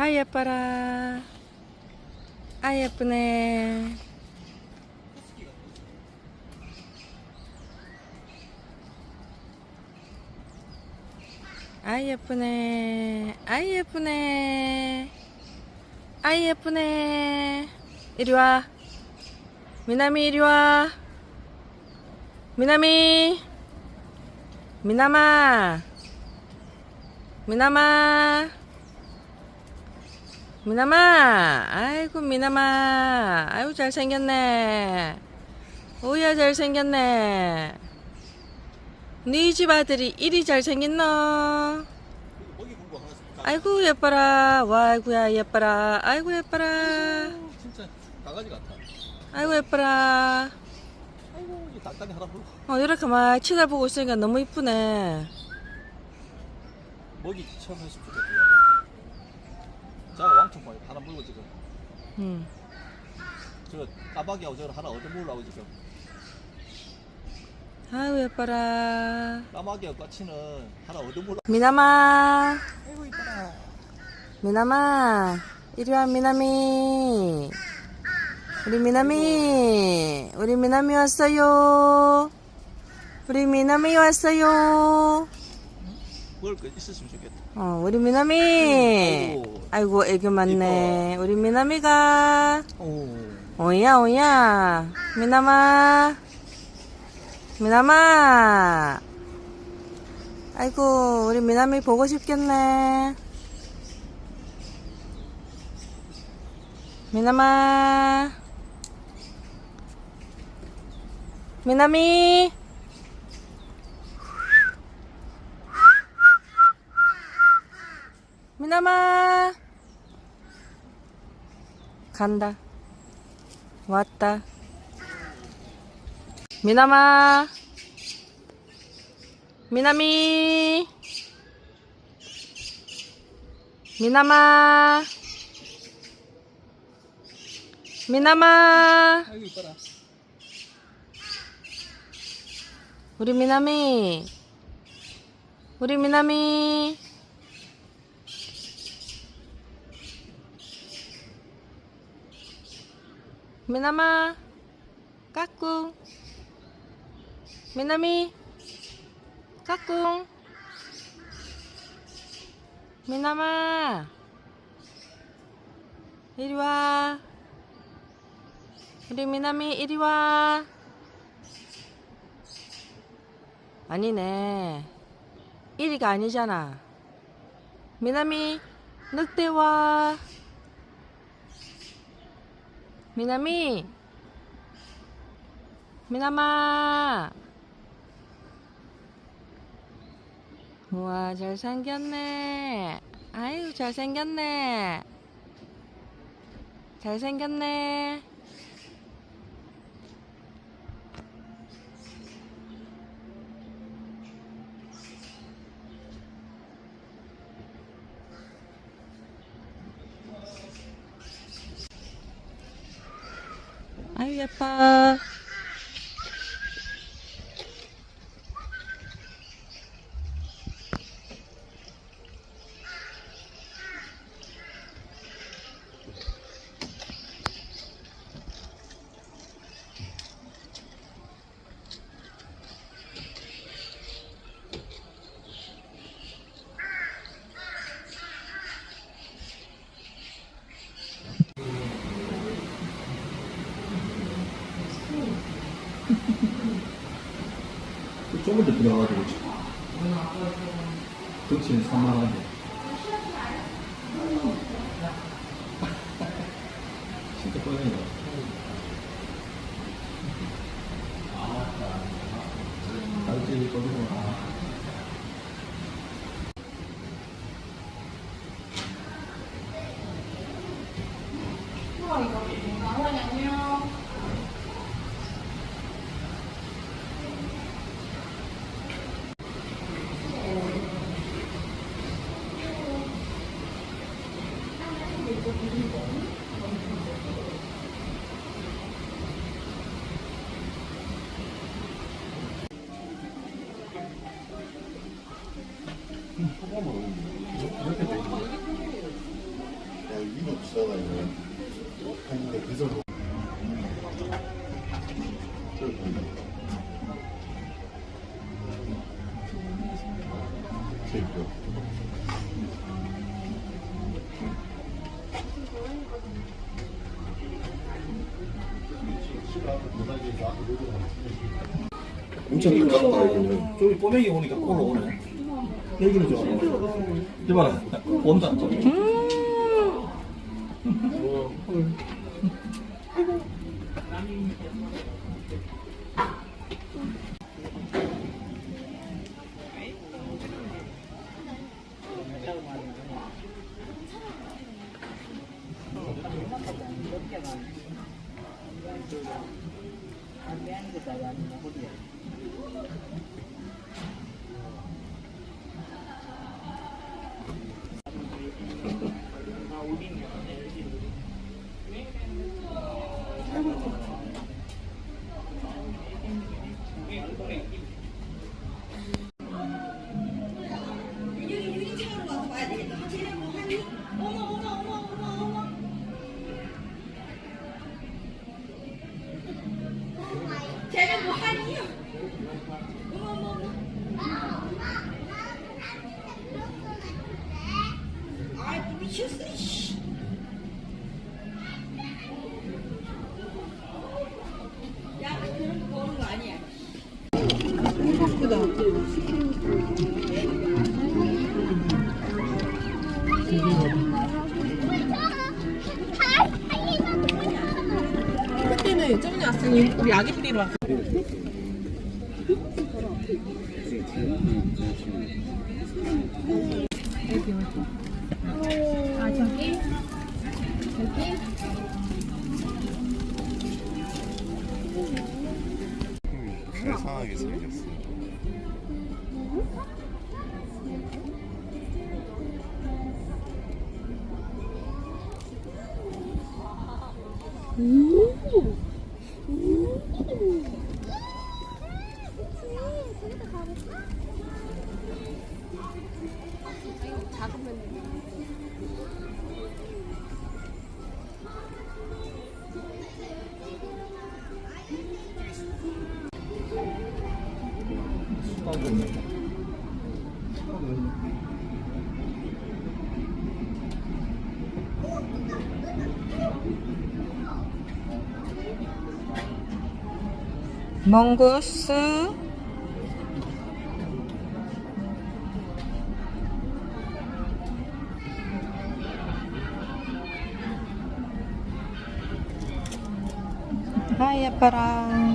아 예뻐라. 아 예쁘네. 아 예쁘네. 아 예쁘네. 아 예쁘네. 이리 와. 미나미 이리 와. 미나미. 미나마. 미나마. 미나마. 아이고 미나마. 아이고 잘생겼네. 오야 잘생겼네. 네 집 아들이 이리 잘생겼노. 아이고 예뻐라. 와 아이고야 예뻐라. 아이고 예뻐라. 아이고 예뻐라. 어 이렇게 막 쳐다보고 있으니까 너무 이쁘네. 먹이 처음 했으면 좋겠어요. 자 왕청 봐요. 하나 물고 지금 음. 저 까마귀하고 저를 하나 얻어 먹으려고 지금 아이고 예뻐라. 까마귀하고 까치는 하나 얻어 먹으려고 미나마. 아이고 이뻐라. 미나마. 이리 와 미나미. 우리 미나미. 우리 미나미 왔어요. 우리 미나미 왔어요. 먹을 거 있었으면 좋겠다. 어, 우리 미나미. 아이고. 아이고, 애교 많네. 우리 미나미가. 오. 오야, 오야. 미나마. 미나마. 아이고, 우리 미나미 보고 싶겠네. 미나마. 미나미. 미나마. 간다. 왔다. 미나마. 미나미. 미나마. 미나마. 우리 미나미. 우리 미나미. 미나마. 까꿍. 미나미. 까꿍. 미나마. 이리 와. 우리 미나미 이리 와. 아니네. 1위가 아니잖아. 미나미, 늑대 와. 미나미, 미나마. 우와, 잘생겼네. 아유, 잘생겼네. 잘생겼네. 아 데 들어가가지고 덩치는 산만하게. 진짜 뻔해요 알지 거기서 엄청 가깝다. 여기는 저기 꼬맹이 오니까 올라오네. 여기는 좀 이봐라 온다 쟤는 왔을 때 우리 아기 뿌리러 왔어. 세상하게 생겼어. mongoose Hai, parang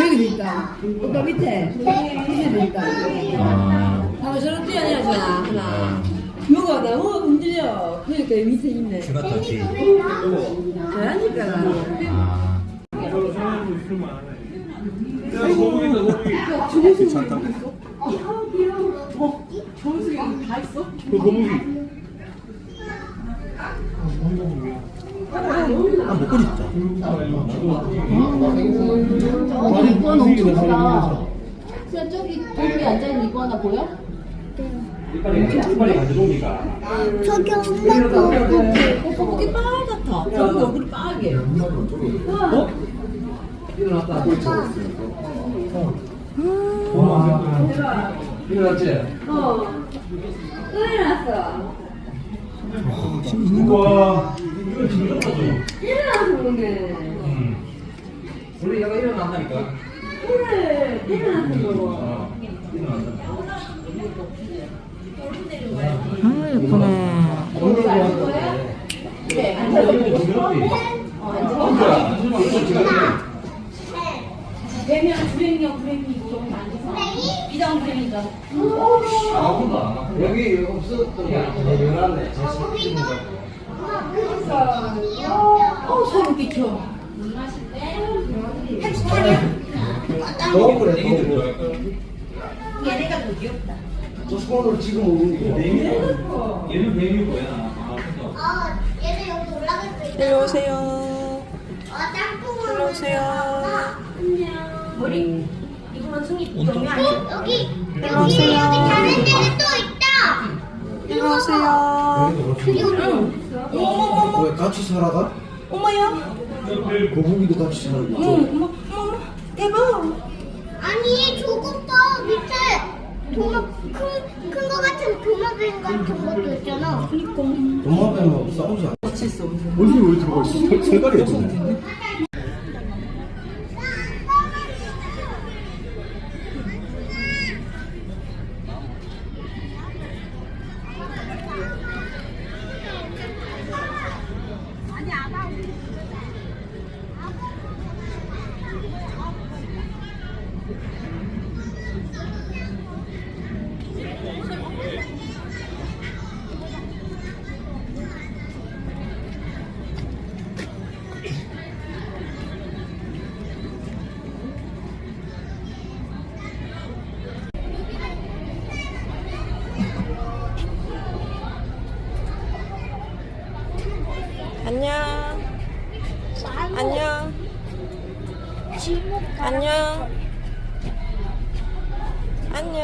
여기도 있다. 오빠 밑에. 밑에도 있다. 하고 저런 뛰어내려잖아. 하나. 뭐가 너무 흔들려. 그러니까 밑에 있네. 잘하니까. 괜찮다 아 있다 이건 엄청 크다. 진짜 저기 저기 앉아있는 이거 하나 보여? 저기 엄마 거. 거북이 빨갛다. 저기 얼굴이 빨개. 어. 또 일어났어. 일어나서 그러네. 원래 얘가 일어난다니까. 그래, 일어나서 그러 아 예쁘네. 되면 불행이요 불행이 좀 앉아서 비장 불행이다. 여기 없었던 게 아니라 어 소름 끼쳐 너무 그래 너무 그래 얘네가 더 귀엽다. 저 손을 지금 오는 게 얘는 뱀이 뭐야? 어, 얘는 여기 올라갈 수 있다. 일로 오세요. 어, 땅콩으로 일로 오세요. 머리 이거는 승희 정리 어, 아니야? 여기, 여기, 오세요. 여기 다른 데가 또 있다. 일로 오세요. 그리고 왜 같이 살아가? 어머야. 거북이도 같이 살아가 어머 어머 대박. 아니, 저거 봐, 밑에. 도마, 큰, 큰 거 같은 도마뱀 같은 것도 있잖아. 도마뱀하고 싸우지 않아 같이 있어 얼굴 왜 들어가 있어? 색깔이 예쁘네 안녕. 안녕.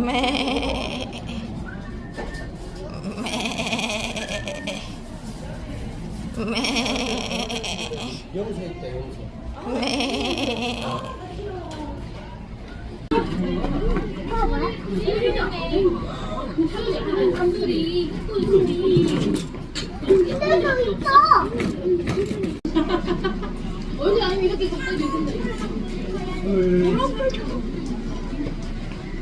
매. 매. 매. 염소 있다 염소 매. 그대로 있어.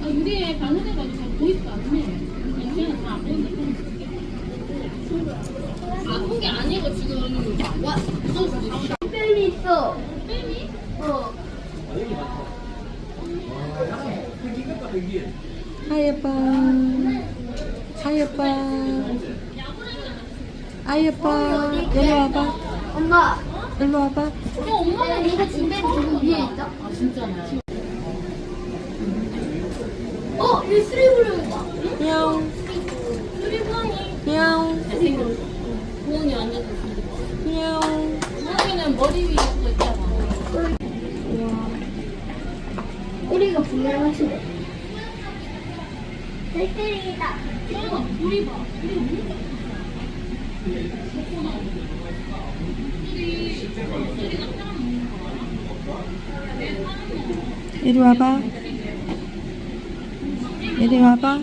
아, 유리에 반응해가지고 잘 보이지도 않네. 그냥 다안 보이네. 아픈 게 아니고 지금 와, 무서워서 뱀이 있어. 뱀이? 어. 아 예뻐. 아예 뻐. 아 예뻐. 일로 와봐. 엄마, 일로 와봐. 어, 엄마는 이거 집에 지금 위에 있다. 아, 진짜네. 어, 이 쓰레기를 봐. 냥. 쓰레기. 냥. 부엉이 완전 좋습니다. 냥. 부엉이는 머리 위에 있잖아. 우리가 분명하시네. 들들이다. 어, 우리 봐. 이리 와봐. 이리 와봐.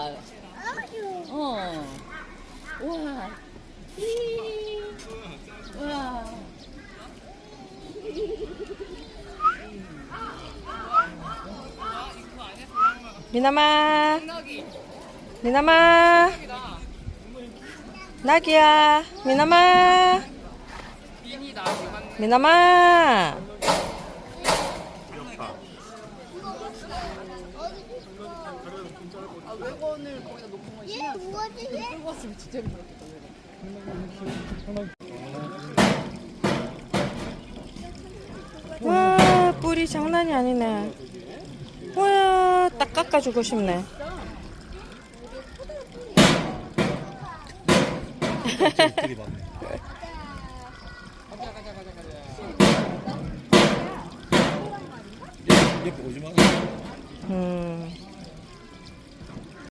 어 우와 히. 우와 미나마. 미나마. 낙이야. 미나마. 미나마. 얘 뭐지 얘? 와, 뿌리 장난이 아니네. 와, 딱 깎아주고 싶네. 들이받네. 옆에 오지 마. 음.